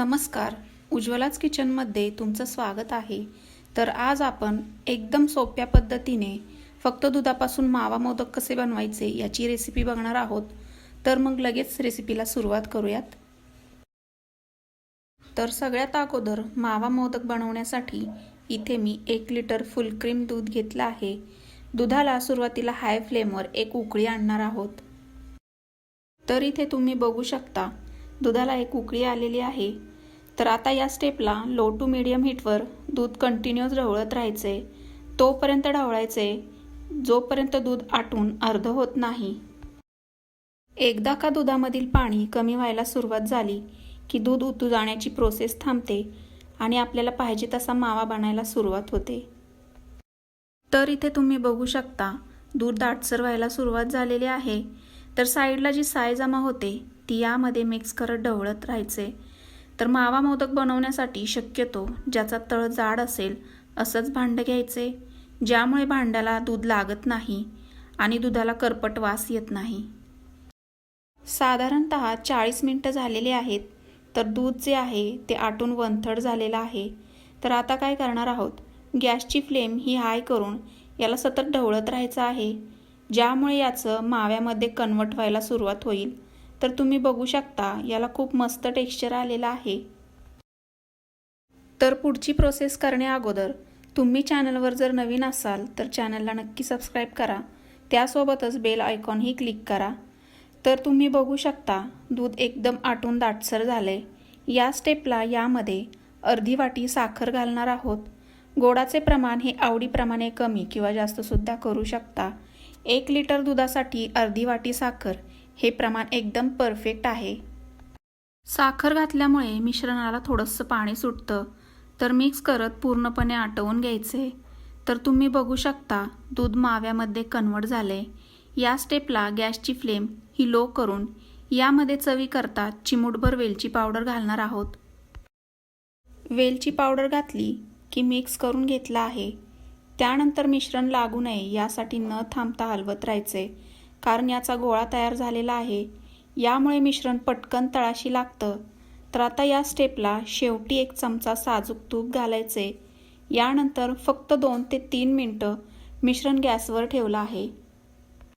नमस्कार. उज्ज्वलाच किचनमध्ये तुमचं स्वागत आहे. तर आज आपण एकदम सोप्या पद्धतीने फक्त दुधापासून मावा मोदक कसे बनवायचे याची रेसिपी बघणार आहोत. तर मग लगेच रेसिपीला सुरुवात करूयात. तर सगळ्यात अगोदर मावा मोदक बनवण्यासाठी इथे मी एक लिटर फुल क्रीम दूध घेतलं आहे. दुधाला सुरुवातीला हाय फ्लेमवर एक उकळी आणणार आहोत. तर इथे तुम्ही बघू शकता दुधाला एक उकळी आलेली आहे. तर आता या स्टेपला लो टू मिडियम हीटवर दूध कंटिन्युअस ढवळत राहायचे. तोपर्यंत ढवळायचे जोपर्यंत दूध आटून अर्ध होत नाही. एकदा का दुधामधील पाणी कमी व्हायला सुरुवात झाली की दूध उतू जाण्याची प्रोसेस थांबते आणि आपल्याला पाहिजे तसा मावा बनायला सुरुवात होते. तर इथे तुम्ही बघू शकता दूध दाटसर व्हायला सुरुवात झालेली आहे. तर साईडला जी साय जमा होते ती यामध्ये मिक्स करत ढवळत राहायचे. तर मावा मोदक बनवण्यासाठी शक्यतो ज्याचा तळ जाड असेल असंच भांडं घ्यायचे ज्यामुळे भांड्याला दूध लागत नाही आणि दुधाला करपट वास येत नाही. साधारणत चाळीस मिनटं झालेली आहेत तर दूध जे आहे ते आटून वनथड झालेलं आहे. तर आता काय करणार आहोत? गॅसची फ्लेम ही हाय करून याला सतत ढवळत राहायचं आहे ज्यामुळे याचं माव्यामध्ये कन्वर्ट व्हायला सुरुवात होईल. तर तुम्ही बघू शकता याला खूप मस्त टेक्स्चर आलेलं आहे. तर पुढची प्रोसेस करण्या अगोदर तुम्ही चॅनलवर जर नवीन असाल तर चॅनलला नक्की सबस्क्राईब करा. त्यासोबतच बेल आयकॉनही क्लिक करा. तर तुम्ही बघू शकता दूध एकदम आटून दाटसर झाले या स्टेपला यामध्ये अर्धी वाटी साखर घालणार आहोत. गोडाचे प्रमाण हे आवडीप्रमाणे कमी किंवा जास्तसुद्धा करू शकता. एक लिटर दुधासाठी अर्धी वाटी साखर हे प्रमाण एकदम परफेक्ट आहे. साखर घातल्यामुळे मिश्रणाला थोडंसं पाणी सुटतं. तर मिक्स करत पूर्णपणे आटवून घ्यायचे. तर तुम्ही बघू शकता दूध माव्यामध्ये कन्वर्ट झाले. या स्टेपला गॅसची फ्लेम ही लो करून यामध्ये चवी करता चिमूटभर वेलची पावडर घालणार आहोत. वेलची पावडर घातली की मिक्स करून घेतला आहे. त्यानंतर मिश्रण लागू नये यासाठी न थांबता हलवत राहायचे. कारण याचा गोळा तयार झालेला आहे. यामुळे मिश्रण पटकन तळाशी लागतं. तर आता या स्टेपला शेवटी एक चमचा साजूक तूप घालायचे. यानंतर फक्त दोन ते तीन मिनटं मिश्रण गॅसवर ठेवलं आहे.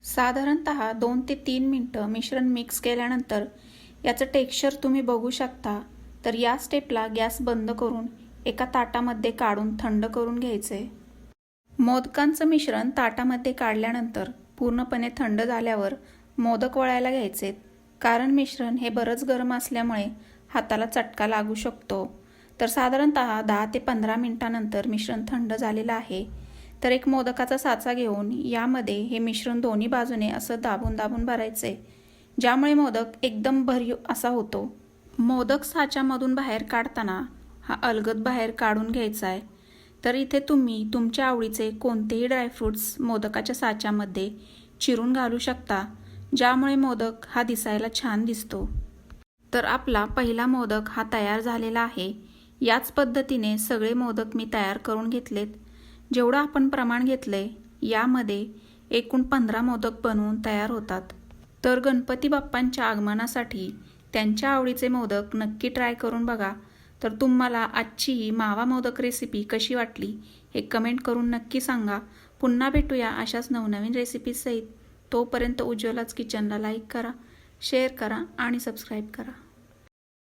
साधारणत दोन ते तीन मिनटं मिश्रण मिक्स केल्यानंतर याचं टेक्स्चर तुम्ही बघू शकता. तर या स्टेपला गॅस बंद करून एका ताटामध्ये काढून थंड करून घ्यायचे. मोदकांचं मिश्रण ताटामध्ये काढल्यानंतर पूर्णपणे थंड झाल्यावर मोदक वळायला घ्यायचे. कारण मिश्रण हे बरंच गरम असल्यामुळे हाताला चटका लागू शकतो. तर साधारणत दहा ते पंधरा मिनटानंतर मिश्रण थंड झालेलं आहे. तर एक मोदकाचा साचा घेऊन यामध्ये हे मिश्रण दोन्ही बाजूने असं दाबून दाबून भरायचे. ज्यामुळे मोदक एकदम भरीव असा होतो. मोदक साच्यामधून बाहेर काढताना हा अलगद बाहेर काढून घ्यायचा आहे. तर इथे तुम्ही तुमच्या आवडीचे कोणतेही ड्रायफ्रूट्स मोदकाच्या साच्यामध्ये चिरून घालू शकता ज्यामुळे मोदक हा दिसायला छान दिसतो. तर आपला पहिला मोदक हा तयार झालेला आहे. याच पद्धतीने सगळे मोदक मी तयार करून घेतलेत. जेवढं आपण प्रमाण घेतले यामध्ये एकूण पंधरा मोदक बनवून तयार होतात. तर गणपती बाप्पांच्या आगमनासाठी त्यांच्या आवडीचे मोदक नक्की ट्राय करून बघा. तर तुम्हाला आजची ही मावा मोदक रेसिपी कशी वाटली हे कमेंट करून नक्की सांगा. पुन्हा भेटूया अशाच नवनवीन रेसिपीसहित तोपर्यंत उज्ज्वलाच किचनला लाईक करा शेअर करा आणि सबस्क्राईब करा.